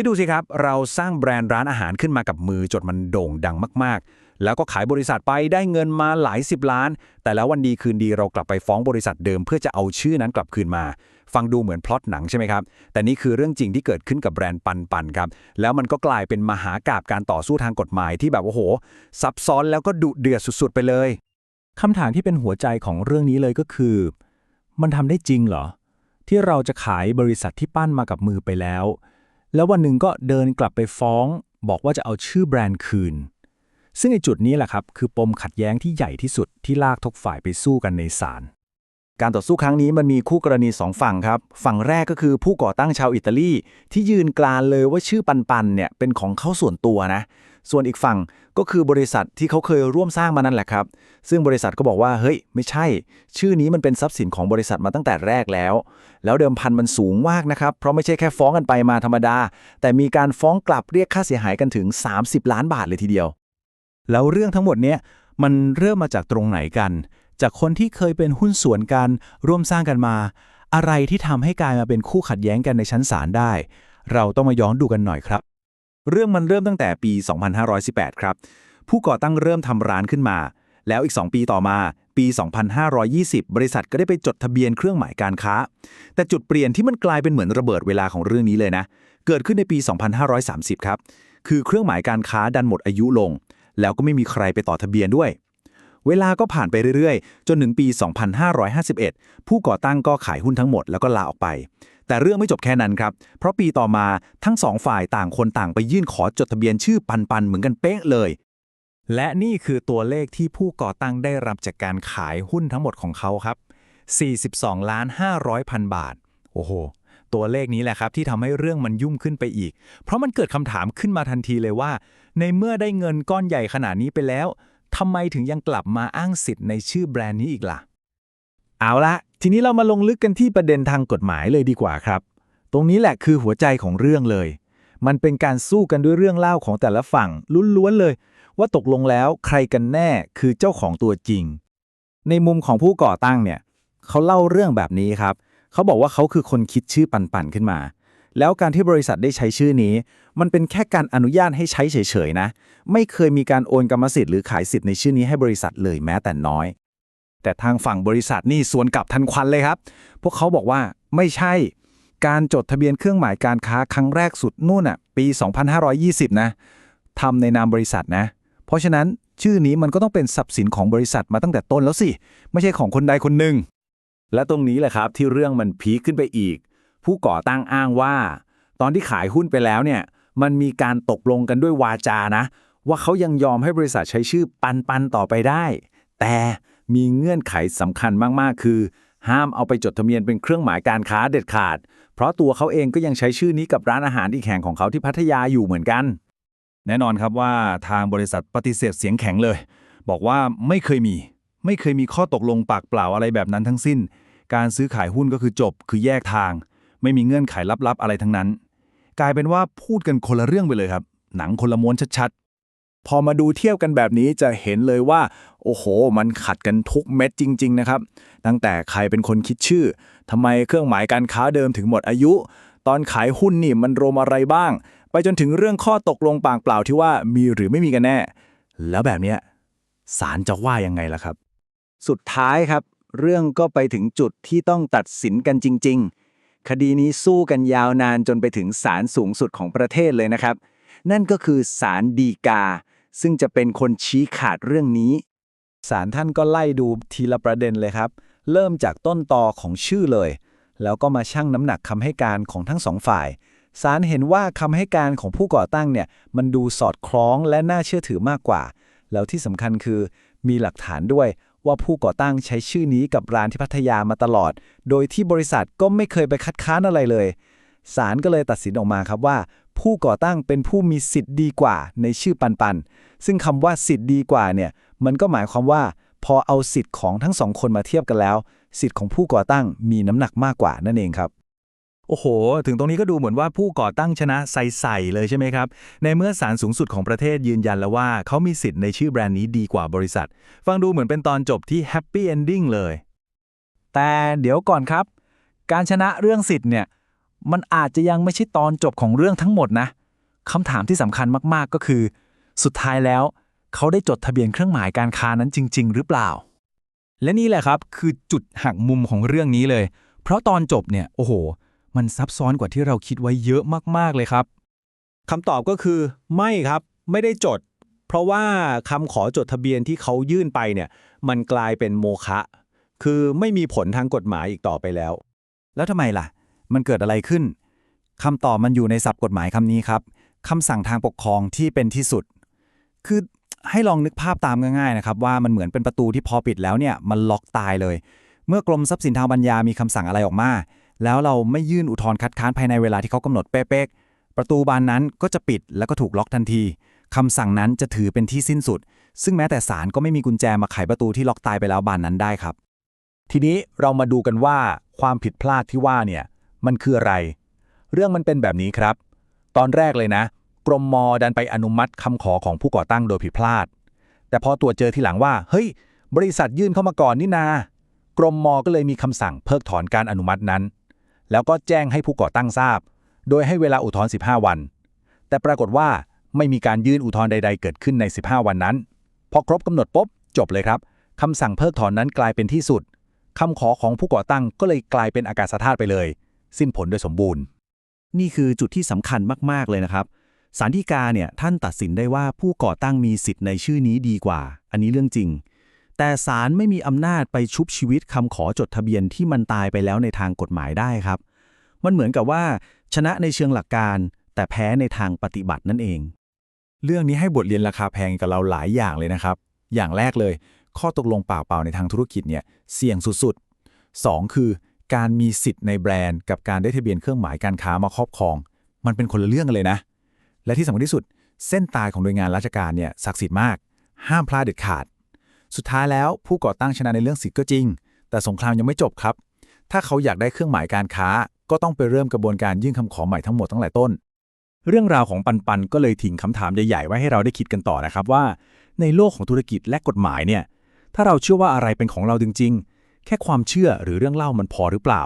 คิดดูสิครับ เราสร้างแบรนด์ร้านอาหารขึ้นมากับมือจนมันโด่งดังมาก ๆ แล้วก็ขายบริษัทไปได้เงินมาหลายสิบล้าน แต่แล้ววันดีคืนดีเรากลับไปฟ้องบริษัทเดิมเพื่อจะเอาชื่อนั้นกลับคืนมา ฟังดูเหมือนพล็อตหนังใช่ไหมครับ แต่นี่คือเรื่องจริงที่เกิดขึ้นกับแบรนด์ปันปันครับ แล้วมันก็กลายเป็นมหากาบการต่อสู้ทางกฎหมายที่แบบโอ้โห ซับซ้อนแล้วก็ดุเดือดสุด ๆ ไปเลยคำถามที่เป็นหัวใจของเรื่องนี้เลยก็คือ มันทำได้จริงเหรอ ที่เราจะขายบริษัทที่ปั้นมากับมือไปแล้ว แล้ววันหนึ่งก็เดินกลับไปฟ้อง บอกว่าจะเอาชื่อแบรนด์คืน ซึ่งในจุดนี้แหละครับ คือปมขัดแย้งที่ใหญ่ที่สุดที่ลากทุกฝ่ายไปสู้กันในศาลการต่อสู้ครั้งนี้มันมีคู่กรณีสองฝั่งครับ ฝั่งแรกก็คือผู้ก่อตั้งชาวอิตาลีที่ยืนกรานเลยว่าชื่อปันปันเนี่ยเป็นของเขาส่วนตัวนะ ส่วนอีกฝั่งก็คือบริษัทที่เขาเคยร่วมสร้างมานั่นแหละครับ ซึ่งบริษัทก็บอกว่าเฮ้ย ไม่ใช่ ชื่อนี้มันเป็นทรัพย์สินของบริษัทมาตั้งแต่แรกแล้ว แล้วเดิมพันมันสูงมากนะครับ เพราะไม่ใช่แค่ฟ้องกันไปมาธรรมดา แต่มีการฟ้องกลับเรียกค่าเสียหายกันถึง 30 ล้านบาทเลยทีเดียว แล้วเรื่องทั้งหมดเนี้ยมันเริ่มมาจากตรงไหนกัน จากคนที่เคยเป็นหุ้นส่วนกันร่วมสร้างกันมา อะไรที่ทำให้กลายมาเป็นคู่ขัดแย้งกันในชั้นศาลได้ เราต้องมาย้อนดูกันหน่อยครับ เรื่องมันเริ่มตั้งแต่ปี 2518 ครับ ผู้ก่อตั้งเริ่มทำร้านขึ้นมา แล้วอีก 2 ปีต่อมา ปี 2520 บริษัทก็ได้ไปจดทะเบียนเครื่องหมายการค้า แต่จุดเปลี่ยนที่มันกลายเป็นเหมือนระเบิดเวลาของเรื่องนี้เลยนะ เกิดขึ้นในปี 2530 ครับ คือเครื่องหมายการค้าดันหมดอายุลง แล้วก็ไม่มีใครไปต่อทะเบียนด้วย เวลาก็ผ่านไปเรื่อยๆ จนถึงปี 2551 ผู้ก่อตั้งก็ขายหุ้นทั้งหมดแล้วก็ลาออกไป แต่เรื่องไม่จบแค่นั้นครับ เพราะปีต่อมาทั้งสองฝ่ายต่างคนต่างไปยื่นขอจดทะเบียนชื่อปันปันเหมือนกันเป๊ะเลย และนี่คือตัวเลขที่ผู้ก่อตั้งได้รับจากการขายหุ้นทั้งหมดของเขาครับ 42ล้าน500พันบาท โอ้โห ตัวเลขนี้แหละครับที่ทำให้เรื่องมันยุ่งขึ้นไปอีก เพราะมันเกิดคำถามขึ้นมาทันทีเลยว่า ในเมื่อได้เงินก้อนใหญ่ขนาดนี้ไปแล้วทำไมถึงยังกลับมาอ้างสิทธิ์ในชื่อแบรนด์นี้อีกล่ะ เอาละทีนี้เรามาลงลึกกันที่ประเด็นทางกฎหมายเลยดีกว่าครับ ตรงนี้แหละคือหัวใจของเรื่องเลย มันเป็นการสู้กันด้วยเรื่องเล่าของแต่ละฝั่งล้วนๆเลย ว่าตกลงแล้วใครกันแน่คือเจ้าของตัวจริง ในมุมของผู้ก่อตั้งเนี่ยเขาเล่าเรื่องแบบนี้ครับ เขาบอกว่าเขาคือคนคิดชื่อปันปันขึ้นมา แล้วการที่บริษัทได้ใช้ชื่อนี้ มันเป็นแค่การอนุญาตให้ใช้เฉยๆนะ ไม่เคยมีการโอนกรรมสิทธิ์หรือขายสิทธิ์ในชื่อนี้ให้บริษัทเลยแม้แต่น้อย แต่ทางฝั่งบริษัทนี่สวนกลับทันควันเลยครับ พวกเขาบอกว่าไม่ใช่ การจดทะเบียนเครื่องหมายการค้าครั้งแรกสุดนู่นอะปี 2520 นะทำในนามบริษัทนะ เพราะฉะนั้นชื่อนี้มันก็ต้องเป็นทรัพย์สินของบริษัทมาตั้งแต่ต้นแล้วสิ ไม่ใช่ของคนใดคนหนึ่ง และตรงนี้แหละครับที่เรื่องมันพีคขึ้นไปอีก ผู้ก่อตั้งอ้างว่า ตอนที่ขายหุ้นไปแล้วเนี่ย มันมีการตกลงกันด้วยวาจานะ ว่าเขายังยอมให้บริษัทใช้ชื่อปันปันต่อไปได้ แต่ มีเงื่อนไขสำคัญมาก ๆ คือ ห้ามเอาไปจดทะเบียนเป็นเครื่องหมายการค้าเด็ดขาด เพราะตัวเขาเองก็ยังใช้ชื่อนี้กับร้านอาหารอีกแห่งของเขาที่พัทยาอยู่เหมือนกัน แน่นอนครับว่าทางบริษัทปฏิเสธเสียงแข็งเลย บอกว่าไม่เคยมี ไม่เคยมีข้อตกลงปากเปล่าอะไรแบบนั้นทั้งสิ้น การซื้อขายหุ้นก็คือจบ คือแยกทาง ไม่มีเงื่อนไขลับๆอะไรทั้งนั้น กลายเป็นว่าพูดกันคนละเรื่องไปเลยครับ หนังคนละม้วนชัด พอมาดูเทียบกันแบบนี้จะเห็นเลยว่า โอ้โห มันขัดกันทุกเม็ดจริง ๆ นะครับ ตั้งแต่ใครเป็นคนคิดชื่อทำไมเครื่องหมายการค้าเดิมถึงหมดอายุ ตอนขายหุ้นนี่มันรวมอะไรบ้าง ไปจนถึงเรื่องข้อตกลงปากเปล่าที่ว่ามีหรือไม่มีกันแน่ แล้วแบบเนี้ยศาลจะว่ายังไงล่ะครับ สุดท้ายครับ เรื่องก็ไปถึงจุดที่ต้องตัดสินกันจริง ๆ คดีนี้สู้กันยาวนานจนไปถึงศาลสูงสุดของประเทศเลยนะครับ นั่นก็คือศาลฎีกา ซึ่งจะเป็นคนชี้ขาดเรื่องนี้ ศาลท่านก็ไล่ดูทีละประเด็นเลยครับ เริ่มจากต้นตอของชื่อเลย แล้วก็มาชั่งน้ำหนักคำให้การของทั้งสองฝ่ายศาลเห็นว่าคำให้การของผู้ก่อตั้งเนี่ยมันดูสอดคล้องและน่าเชื่อถือมากกว่า แล้วที่สำคัญคือมีหลักฐานด้วยว่าผู้ก่อตั้งใช้ชื่อนี้กับร้านที่พัทยามาตลอด โดยที่บริษัทก็ไม่เคยไปคัดค้านอะไรเลยศาลก็เลยตัดสินออกมาครับว่า ผู้ก่อตั้งเป็นผู้มีสิทธิ์ดีกว่าในชื่อปันปัน ซึ่งคำว่าสิทธิ์ดีกว่าเนี่ยมันก็หมายความว่า พอเอาสิทธิ์ของทั้งสองคนมาเทียบกันแล้ว สิทธิ์ของผู้ก่อตั้งมีน้ำหนักมากกว่านั่นเองครับๆโอ้โห ถึงตรงนี้ก็ดูเหมือนว่าผู้ก่อตั้งชนะใส่ๆเลยใช่ไหมครับ ในเมื่อศาลสูงสุดของประเทศยืนยันแล้วว่า เขามีสิทธิ์ในชื่อแบรนด์นี้ดีกว่าบริษัท ฟังดูเหมือนเป็นตอนจบที่แฮปปี้เอนดิ้งเลย แต่เดี๋ยวก่อนครับ การชนะเรื่องสิทธิ์เนี่ย มันอาจจะยังไม่ใช่ตอนจบของเรื่องทั้งหมดนะคำถามที่สำคัญมากๆก็คือ สุดท้ายแล้วเขาได้จดทะเบียนเครื่องหมายการค้านั้นจริง ๆ หรือเปล่า และนี่แหละครับคือจุดหักมุมของเรื่องนี้เลย เพราะตอนจบเนี่ยโอ้โห มันซับซ้อนกว่าที่เราคิดไว้เยอะมากๆเลยครับคำตอบก็คือไม่ครับไม่ได้จด เพราะว่าคำขอจดทะเบียนที่เขายื่นไปเนี่ยมันกลายเป็นโมฆะคือไม่มีผลทางกฎหมายอีกต่อไปแล้ว แล้วทำไมล่ะ มันเกิดอะไรขึ้นคำตอบมันอยู่ในศัพท์กฎหมายคำนี้ครับคำสั่งทางปกครองที่เป็นที่สุด คือให้ลองนึกภาพตามง่ายๆนะครับว่ามันเหมือนเป็นประตูที่พอปิดแล้วเนี่ยมันล็อกตายเลย เมื่อกรมทรัพย์สินทางปัญญามีคำสั่งอะไรออกมา แล้วเราไม่ยื่นอุทธรณ์คัดค้านภายในเวลาที่เขากำหนดเป๊ะๆประตูบานนั้นก็จะปิดแล้วก็ถูกล็อกทันทีคำสั่งนั้นจะถือเป็นที่สิ้นสุด ซึ่งแม้แต่ศาลก็ไม่มีกุญแจมาไขประตูที่ล็อกตายไปแล้วบานนั้นได้ครับ ทีนี้เรามาดูกันว่าความผิดพลาดที่ว่าเนี่ย มันคืออะไร เรื่องมันเป็นแบบนี้ครับ ตอนแรกเลยนะ กรมมดันไปอนุมัติคำขอของผู้ก่อตั้งโดยผิดพลาด แต่พอตรวจเจอทีหลังว่า เฮ้ย บริษัทยื่นเข้ามาก่อนนี่นา กรมมก็เลยมีคำสั่งเพิกถอนการอนุมัตินั้น แล้วก็แจ้งให้ผู้ก่อตั้งทราบ โดยให้เวลาอุทธรณ์15 วัน แต่ปรากฏว่าไม่มีการยื่นอุทธรณ์ใด ๆ เกิดขึ้นใน 15 วันนั้น พอครบกำหนดปุ๊บจบเลยครับคำสั่งเพิกถอนนั้นกลายเป็นที่สุดคำขอของผู้ก่อตั้งก็เลยกลายเป็นอากาศธาตุไปเลย สิ้นผลโดยสมบูรณ์ นี่คือจุดที่สำคัญมาก ๆ เลยนะครับศาลฎีกาเนี่ยท่านตัดสินได้ว่าผู้ก่อตั้งมีสิทธิ์ในชื่อนี้ดีกว่า อันนี้เรื่องจริง แต่ศาลไม่มีอำนาจไปชุบชีวิตคำขอจดทะเบียนที่มันตายไปแล้วในทางกฎหมายได้ครับ มันเหมือนกับว่า ชนะในเชิงหลักการ แต่แพ้ในทางปฏิบัตินั่นเอง เรื่องนี้ให้บทเรียนราคาแพงกับเราหลายอย่างเลยนะครับ อย่างแรกเลย ข้อตกลงเปล่าๆในทางธุรกิจเนี่ยเสี่ยงสุดๆ 2 คือ การมีสิทธิ์ในแบรนด์ กับการได้ทะเบียนเครื่องหมายการค้ามาครอบครอง มันเป็นคนละเรื่องกันเลยนะ และที่สำคัญที่สุด เส้นตายของหน่วยงานราชการเนี่ยศักดิ์สิทธิ์มาก ห้ามพลาดเด็ดขาด สุดท้ายแล้วผู้ก่อตั้งชนะในเรื่องสิทธิ์ก็จริง แต่สงครามยังไม่จบครับ ถ้าเขาอยากได้เครื่องหมายการค้า ก็ต้องไปเริ่มกระบวนการยื่นคำขอใหม่ทั้งหมดตั้งแต่ต้น เรื่องราวของปันปันก็เลยทิ้งคำถามใหญ่ๆไว้ให้เราได้คิดกันต่อนะครับว่า ในโลกของธุรกิจและกฎหมายเนี่ยถ้าเราเชื่อว่าอะไรเป็นของเราจริงๆ แค่ความเชื่อหรือเรื่องเล่ามันพอหรือเปล่า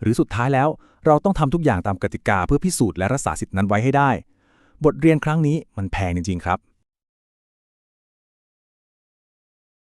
หรือสุดท้ายแล้วเราต้องทำทุกอย่างตามกติกาเพื่อพิสูจน์และรักษาสิทธินั้นไว้ให้ได้ บทเรียนครั้งนี้มันแพงจริงๆครับ